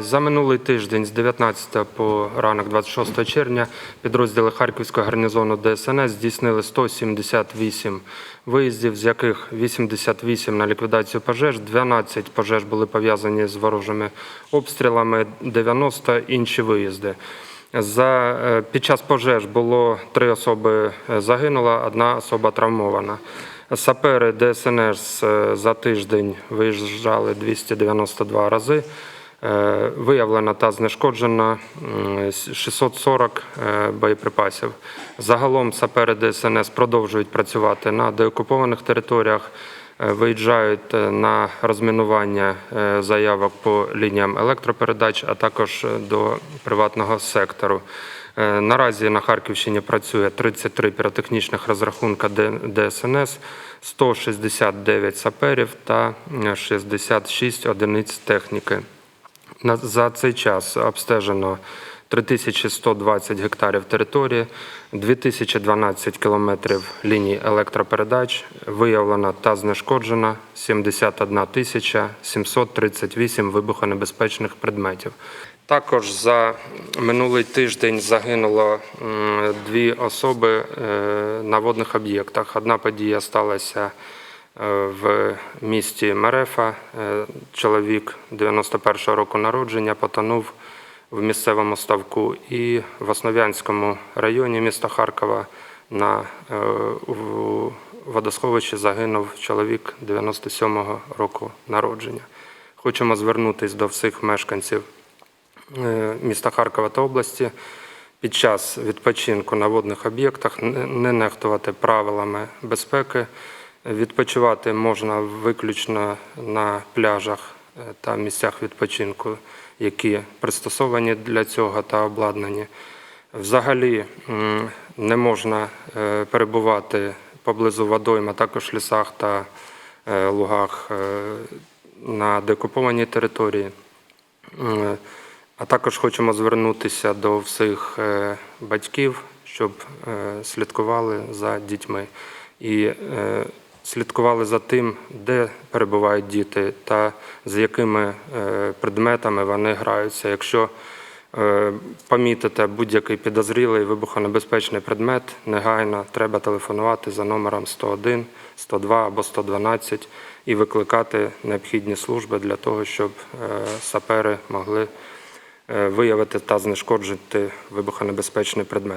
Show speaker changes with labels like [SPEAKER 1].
[SPEAKER 1] За минулий тиждень з 19 по ранок 26 червня підрозділи Харківського гарнізону ДСНС здійснили 178 виїздів, з яких 88 на ліквідацію пожеж, 12 пожеж були пов'язані з ворожими обстрілами, 90 інші виїзди. За, е, під час пожеж було три особи е, загинула, одна особа травмована. Сапери ДСНС е, за тиждень виїжджали 292 рази. Е, Виявлено та знешкоджено 640 е, боєприпасів. Загалом сапери ДСНС продовжують працювати на деокупованих територіях, е, виїжджають на розмінування заявок по лініям електропередач, а також до приватного сектору. Наразі на Харківщині працює 33 піротехнічних розрахунка ДСНС, 169 саперів та е, 66 одиниць техніки. За цей час обстежено 3120 гектарів території, 2012 кілометрів ліній електропередач, виявлено та знешкоджено 71 тисяча 738 вибухонебезпечних предметів. Також за минулий тиждень загинуло дві особи е, на водних об'єктах. Одна подія сталася в місті Мерефа. Е, Чоловік 91-го року народження потонув в місцевому ставку і в Основ'янському районі міста Харкова на е, водосховищі загинув чоловік 97-го року народження. Хочемо звернутися до всіх мешканців е, міста Харкова та області під час відпочинку на водних об'єктах не нехтувати правилами безпеки. Відпочивати можна виключно на пляжах е, та місцях відпочинку, які пристосовані для цього та обладнані. Взагалі не можна е, перебувати поблизу водойм, а також лісах та е, лугах на декупованій території. А також хочемо звернутися до всіх батьків, щоб слідкували за дітьми і слідкували за тим, де перебувають діти та з якими е, предметами вони граються. Якщо е, помітите будь-який підозрілий вибухонебезпечний предмет, негайно треба телефонувати за номером 101, 102 або 112 і викликати необхідні служби для того, щоб е, сапери могли виявити та знешкоджити вибухонебезпечний предмет.